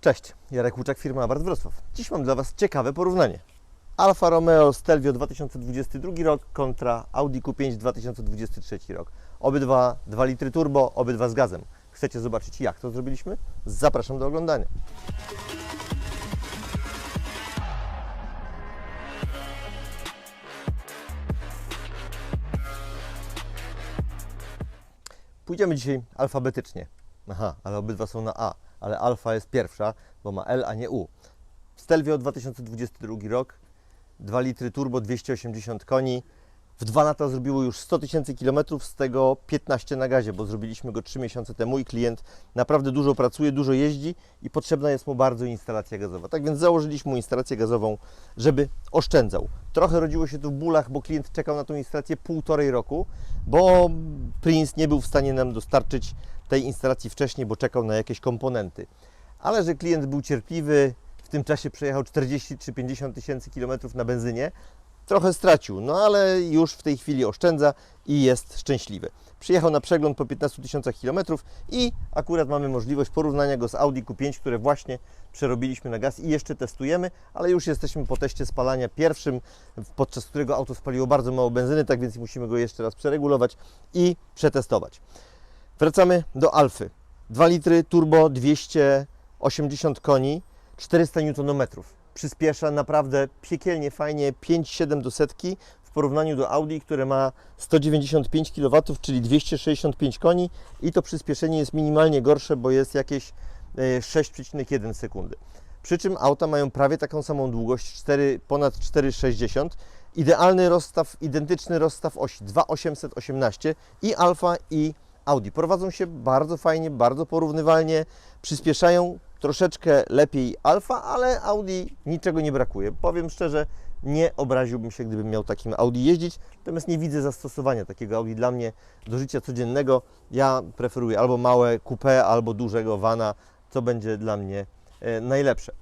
Cześć, Jarek Łuczak, firma Abarth Wrocław. Dziś mam dla Was ciekawe porównanie. Alfa Romeo Stelvio 2022 rok kontra Audi Q5 2023 rok. Obydwa 2 litry turbo, obydwa z gazem. Chcecie zobaczyć jak to zrobiliśmy? Zapraszam do oglądania. Pójdziemy dzisiaj alfabetycznie. Aha, ale obydwa są na A, ale alfa jest pierwsza, bo ma L, a nie U. Stelvio 2022 rok, 2 litry turbo, 280 koni. W 2 lata zrobiło już 100 tysięcy kilometrów, z tego 15 na gazie, bo zrobiliśmy go 3 miesiące temu i klient naprawdę dużo pracuje, dużo jeździ i potrzebna jest mu bardzo instalacja gazowa. Tak więc założyliśmy mu instalację gazową, żeby oszczędzał. Trochę rodziło się to w bólach, bo klient czekał na tą instalację półtorej roku, bo Prince nie był w stanie nam dostarczyć tej instalacji wcześniej, bo czekał na jakieś komponenty. Ale że klient był cierpliwy, w tym czasie przejechał 40 czy 50 tysięcy kilometrów na benzynie, trochę stracił, no ale już w tej chwili oszczędza i jest szczęśliwy. Przyjechał na przegląd po 15 tysiącach kilometrów i akurat mamy możliwość porównania go z Audi Q5, które właśnie przerobiliśmy na gaz i jeszcze testujemy, ale już jesteśmy po teście spalania pierwszym, podczas którego auto spaliło bardzo mało benzyny, tak więc musimy go jeszcze raz przeregulować i przetestować. Wracamy do Alfy. 2 litry turbo 280 koni, 400 Nm. Przyspiesza naprawdę piekielnie fajnie 5,7 do setki w porównaniu do Audi, które ma 195 kW, czyli 265 koni i to przyspieszenie jest minimalnie gorsze, bo jest jakieś e, 6,1 sekundy. Przy czym auta mają prawie taką samą długość, 4, ponad 4,60. Idealny rozstaw, identyczny rozstaw osi 2,818 i Alfa i Audi. Prowadzą się bardzo fajnie, bardzo porównywalnie, przyspieszają troszeczkę lepiej Alfa, ale Audi niczego nie brakuje. Powiem szczerze, nie obraziłbym się, gdybym miał takim Audi jeździć, natomiast nie widzę zastosowania takiego Audi dla mnie do życia codziennego. Ja preferuję albo małe coupé, albo dużego vana, co będzie dla mnie e, najlepsze.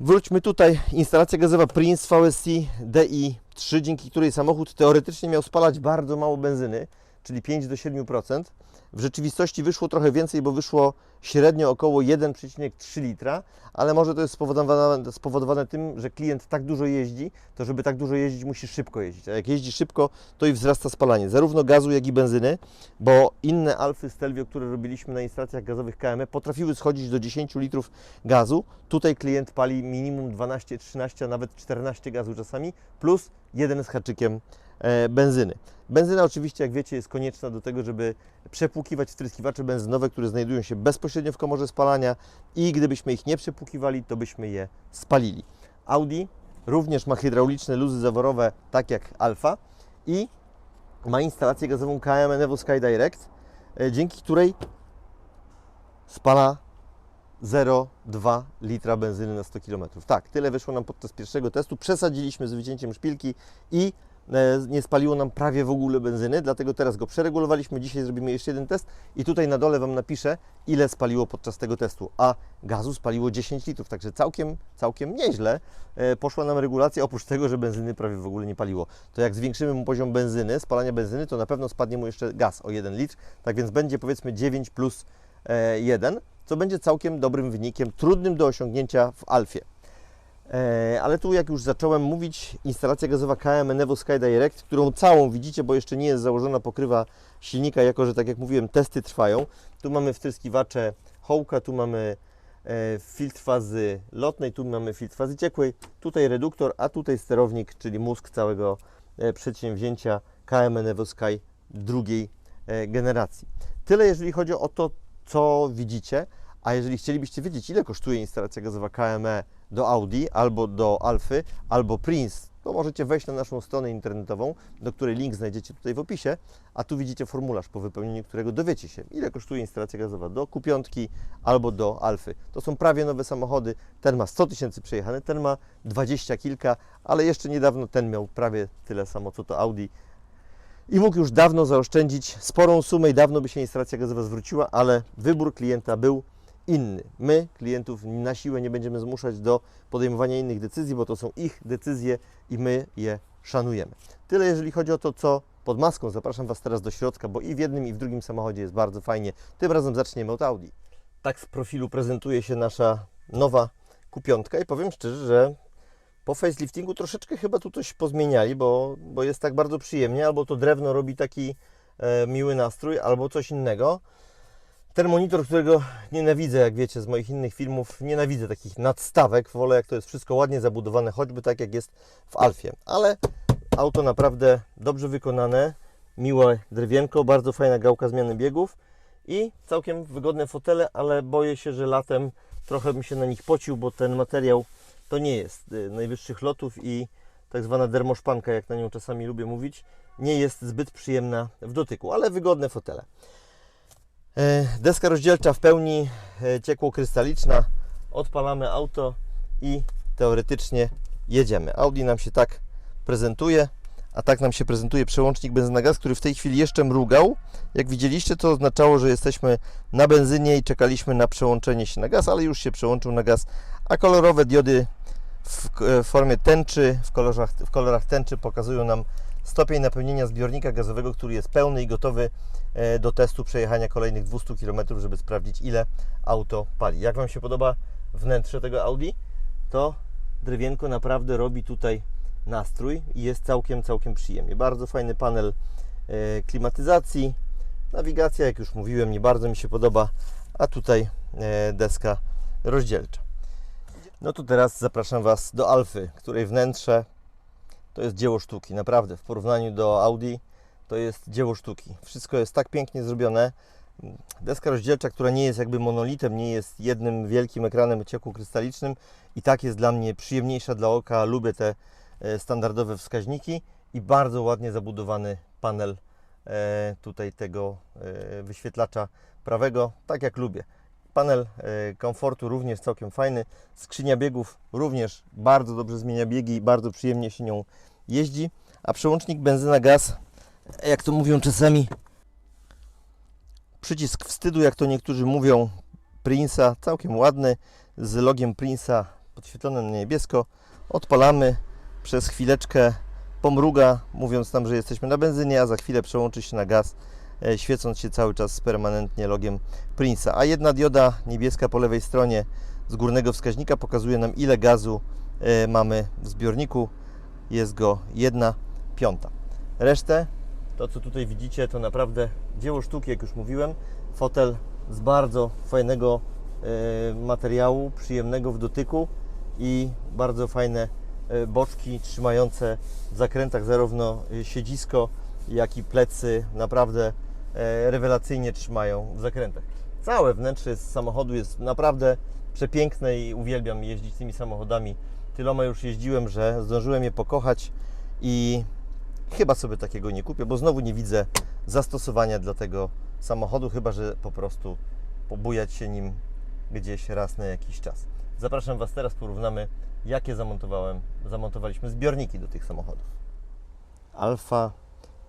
Wróćmy tutaj. Instalacja gazowa Prince VSC DI3, dzięki której samochód teoretycznie miał spalać bardzo mało benzyny, czyli 5 do 7%. W rzeczywistości wyszło trochę więcej, bo wyszło średnio około 1,3 litra, ale może to jest spowodowane, spowodowane tym, że klient tak dużo jeździ, to żeby tak dużo jeździć musi szybko jeździć, a jak jeździ szybko, to i wzrasta spalanie, zarówno gazu, jak i benzyny, bo inne Alfy Stelvio, które robiliśmy na instalacjach gazowych KME, potrafiły schodzić do 10 litrów gazu. Tutaj klient pali minimum 12, 13, a nawet 14 gazu czasami, plus jeden z haczykiem benzyny. Benzyna oczywiście, jak wiecie, jest konieczna do tego, żeby przepłukiwać wtryskiwacze benzynowe, które znajdują się bezpośrednio w komorze spalania i gdybyśmy ich nie przepłukiwali, to byśmy je spalili. Audi również ma hydrauliczne luzy zaworowe, tak jak Alfa i ma instalację gazową KM Enevo Sky Direct, e, dzięki której spala 0,2 litra benzyny na 100 km. Tak, tyle wyszło nam podczas pierwszego testu. Przesadziliśmy z wycięciem szpilki i e, nie spaliło nam prawie w ogóle benzyny, dlatego teraz go przeregulowaliśmy. Dzisiaj zrobimy jeszcze jeden test i tutaj na dole Wam napiszę, ile spaliło podczas tego testu. A gazu spaliło 10 litrów, także całkiem, całkiem nieźle e, poszła nam regulacja, oprócz tego, że benzyny prawie w ogóle nie paliło. To jak zwiększymy mu poziom benzyny, spalania benzyny, to na pewno spadnie mu jeszcze gaz o 1 litr, tak więc będzie powiedzmy 9 plus e, 1, co będzie całkiem dobrym wynikiem, trudnym do osiągnięcia w Alfie. E, ale tu jak już zacząłem mówić, instalacja gazowa KM Enevo Sky Direct, którą całą widzicie, bo jeszcze nie jest założona pokrywa silnika, jako że tak jak mówiłem, testy trwają. Tu mamy wtryskiwacze Hołka, tu mamy e, filtr fazy lotnej, tu mamy filtr fazy ciekłej, tutaj reduktor, a tutaj sterownik, czyli mózg całego e, przedsięwzięcia KM Enevo Sky drugiej generacji. Tyle jeżeli chodzi o to, co widzicie, a jeżeli chcielibyście wiedzieć, ile kosztuje instalacja gazowa KME do Audi, albo do Alfy, albo Prince, to możecie wejść na naszą stronę internetową, do której link znajdziecie tutaj w opisie, a tu widzicie formularz, po wypełnieniu którego dowiecie się, ile kosztuje instalacja gazowa do Q5 albo do Alfy. To są prawie nowe samochody, ten ma 100 tysięcy przejechane, ten ma 20 kilka, ale jeszcze niedawno ten miał prawie tyle samo, co to Audi, i mógł już dawno zaoszczędzić sporą sumę i dawno by się instalacja gazowa zwróciła, ale wybór klienta był inny. My klientów na siłę nie będziemy zmuszać do podejmowania innych decyzji, bo to są ich decyzje i my je szanujemy. Tyle jeżeli chodzi o to, co pod maską. Zapraszam Was teraz do środka, bo i w jednym, i w drugim samochodzie jest bardzo fajnie. Tym razem zaczniemy od Audi. tak z profilu prezentuje się nasza nowa kupiątka i powiem szczerze, że po faceliftingu troszeczkę chyba tu coś pozmieniali, bo, bo jest tak bardzo przyjemnie, albo to drewno robi taki e, miły nastrój, albo coś innego. Ten monitor, którego nienawidzę, jak wiecie z moich innych filmów, nienawidzę takich nadstawek, wolę jak to jest wszystko ładnie zabudowane, choćby tak jak jest w Alfie. Ale auto naprawdę dobrze wykonane, miłe drewienko, bardzo fajna gałka zmiany biegów i całkiem wygodne fotele, ale boję się, że latem trochę bym się na nich pocił, bo ten materiał to nie jest y, najwyższych lotów i tak zwana dermoszpanka, jak na nią czasami lubię mówić, nie jest zbyt przyjemna w dotyku, ale wygodne fotele. E, Deska rozdzielcza w pełni e, ciekło-krystaliczna. Odpalamy auto i teoretycznie jedziemy. Audi nam się tak prezentuje, a tak nam się prezentuje przełącznik benzyna gaz, który w tej chwili jeszcze mrugał. Jak widzieliście, to oznaczało, że jesteśmy na benzynie i czekaliśmy na przełączenie się na gaz, ale już się przełączył na gaz, a kolorowe diody w w formie tęczy, w kolorach, w kolorach tęczy pokazują nam stopień napełnienia zbiornika gazowego, który jest pełny i gotowy e, do testu przejechania kolejnych 200 km, żeby sprawdzić ile auto pali. Jak Wam się podoba wnętrze tego Audi? To drewienko naprawdę robi tutaj nastrój i jest całkiem, całkiem przyjemnie. Bardzo fajny panel e, klimatyzacji. Nawigacja, jak już mówiłem, nie bardzo mi się podoba, a tutaj e, deska rozdzielcza. No to teraz zapraszam Was do Alfy, której wnętrze to jest dzieło sztuki. Naprawdę, w porównaniu do Audi to jest dzieło sztuki. Wszystko jest tak pięknie zrobione. Deska rozdzielcza, która nie jest jakby monolitem, nie jest jednym wielkim ekranem ciekło-krystalicznym i tak jest dla mnie przyjemniejsza dla oka. Lubię te e, standardowe wskaźniki i bardzo ładnie zabudowany panel e, tutaj tego e, wyświetlacza prawego, tak jak lubię. Panel e, komfortu również całkiem fajny. Skrzynia biegów również bardzo dobrze zmienia biegi i bardzo przyjemnie się nią jeździ. A przełącznik benzyna-gaz, jak to mówią czasami, przycisk wstydu, jak to niektórzy mówią, Prince'a, całkiem ładny, z logiem Prince'a podświetlone na niebiesko. Odpalamy, przez chwileczkę pomruga, mówiąc nam, że jesteśmy na benzynie, a za chwilę przełączy się na gaz, świecąc się cały czas permanentnie logiem Prince'a. A jedna dioda niebieska po lewej stronie z górnego wskaźnika pokazuje nam ile gazu e, mamy w zbiorniku. Jest go jedna piąta. Resztę, to co tutaj widzicie, to naprawdę dzieło sztuki, jak już mówiłem. Fotel z bardzo fajnego e, materiału, przyjemnego w dotyku i bardzo fajne e, boczki trzymające w zakrętach zarówno e, siedzisko, jak i plecy naprawdę e, rewelacyjnie trzymają w zakrętach. Całe wnętrze z samochodu jest naprawdę przepiękne i uwielbiam jeździć tymi samochodami. Tyloma już jeździłem, że zdążyłem je pokochać i chyba sobie takiego nie kupię, bo znowu nie widzę zastosowania dla tego samochodu, chyba że po prostu pobujać się nim gdzieś raz na jakiś czas. Zapraszam Was teraz, porównamy jakie zamontowałem, zamontowaliśmy zbiorniki do tych samochodów. Alfa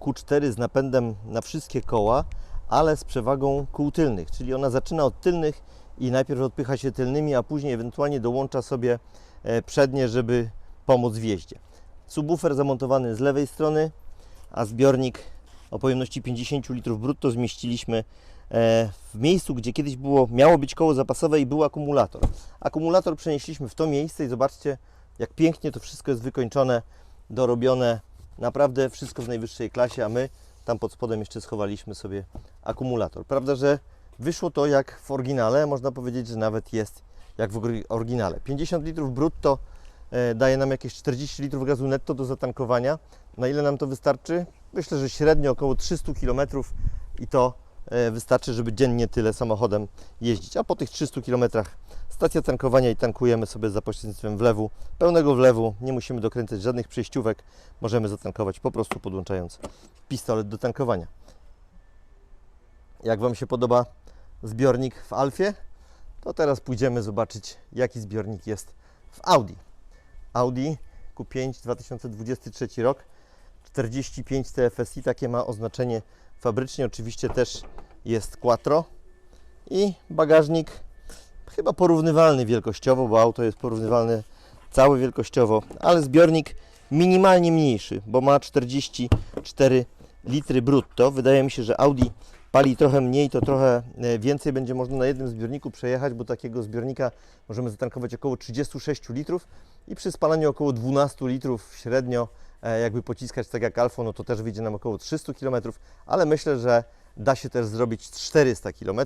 Q4 z napędem na wszystkie koła, ale z przewagą kół tylnych, czyli ona zaczyna od tylnych i najpierw odpycha się tylnymi, a później ewentualnie dołącza sobie e, przednie, żeby pomóc w jeździe. Subwoofer zamontowany z lewej strony, a zbiornik o pojemności 50 litrów brutto zmieściliśmy e, w miejscu, gdzie kiedyś było, miało być koło zapasowe i był akumulator. Akumulator przenieśliśmy w to miejsce i zobaczcie, jak pięknie to wszystko jest wykończone, dorobione. Naprawdę wszystko w najwyższej klasie, a my tam pod spodem jeszcze schowaliśmy sobie akumulator. Prawda, że wyszło to jak w oryginale, można powiedzieć, że nawet jest jak w oryginale. 50 litrów brutto e, daje nam jakieś 40 litrów gazu netto do zatankowania. Na ile nam to wystarczy? Myślę, że średnio około 300 km i to wystarczy, żeby dziennie tyle samochodem jeździć. A po tych 300 km stacja tankowania i tankujemy sobie za pośrednictwem wlewu, pełnego wlewu. Nie musimy dokręcać żadnych przejściówek. Możemy zatankować po prostu podłączając pistolet do tankowania. Jak Wam się podoba zbiornik w Alfie? To teraz pójdziemy zobaczyć, jaki zbiornik jest w Audi. Audi Q5 2023 rok 45 TFSI, takie ma oznaczenie fabrycznie. Oczywiście też jest quattro i bagażnik chyba porównywalny wielkościowo, bo auto jest porównywalne całe wielkościowo, ale zbiornik minimalnie mniejszy, bo ma 44 litry brutto. Wydaje mi się, że Audi pali trochę mniej, to trochę e, więcej będzie można na jednym zbiorniku przejechać, bo takiego zbiornika możemy zatankować około 36 litrów i przy spalaniu około 12 litrów średnio, e, jakby pociskać tak jak Alfa, no to też wyjdzie nam około 300 km, ale myślę, że da się też zrobić 400 km,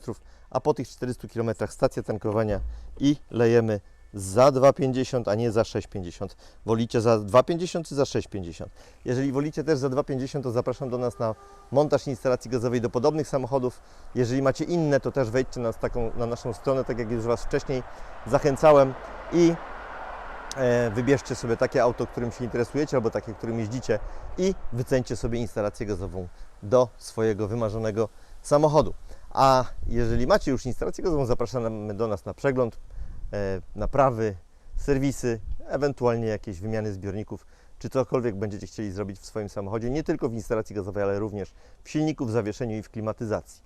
a po tych 400 km stacja tankowania i lejemy za 2,50, a nie za 6,50. Wolicie za 2,50 czy za 6,50? Jeżeli wolicie też za 2,50, to zapraszam do nas na montaż instalacji gazowej do podobnych samochodów. Jeżeli macie inne, to też wejdźcie na, taką, na naszą stronę, tak jak już Was wcześniej zachęcałem i e, wybierzcie sobie takie auto, którym się interesujecie albo takie, którym jeździcie i wyceńcie sobie instalację gazową do swojego wymarzonego samochodu. A jeżeli macie już instalację gazową, zapraszamy do nas na przegląd, naprawy, serwisy, ewentualnie jakieś wymiany zbiorników, czy cokolwiek będziecie chcieli zrobić w swoim samochodzie, nie tylko w instalacji gazowej, ale również w silniku, w zawieszeniu i w klimatyzacji.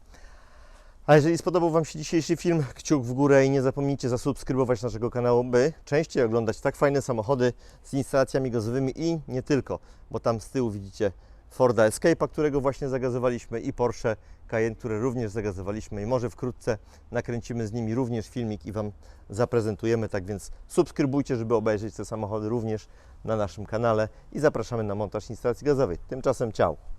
A jeżeli spodobał Wam się dzisiejszy film, kciuk w górę i nie zapomnijcie zasubskrybować naszego kanału, by częściej oglądać tak fajne samochody z instalacjami gazowymi i nie tylko, bo tam z tyłu widzicie Forda Escape'a, którego właśnie zagazowaliśmy i Porsche Cayenne, które również zagazowaliśmy i może wkrótce nakręcimy z nimi również filmik i Wam zaprezentujemy, tak więc subskrybujcie, żeby obejrzeć te samochody również na naszym kanale i zapraszamy na montaż instalacji gazowej. Tymczasem ciao!